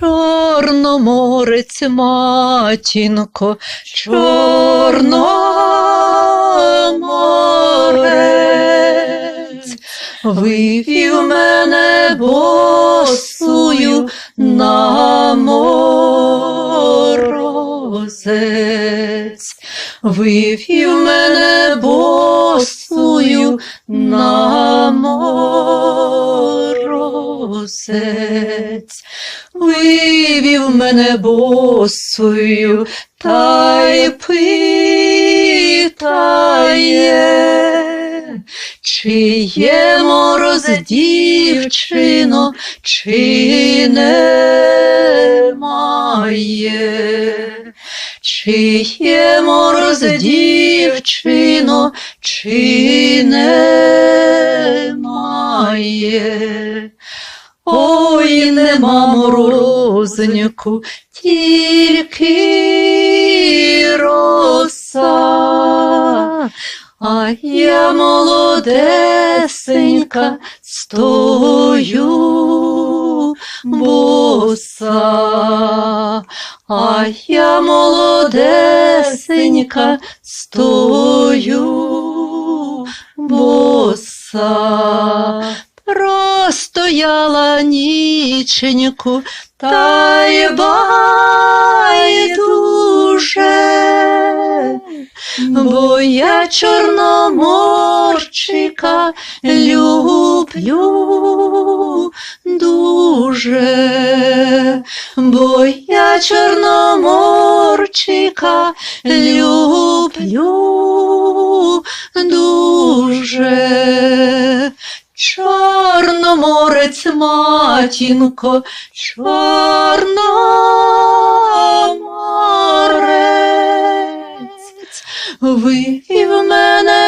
Чорноморець, матінко, Чорноморець, вивів мене босую на морозець, вивів мене босую на морозець, вивів мене босою, та й питає, чи є мороз дівчино, чи немає. Чи є мороз дівчино, чи немає? Морознику, тільки роса, а я молодесенька стою боса, а я молодесенька стою боса. Простояла ніченьку, та й байдуже, бо я чорноморчика люблю дуже, бо я чорноморчика люблю дуже. Чорноморець, матінко, чорноморець, вивів мене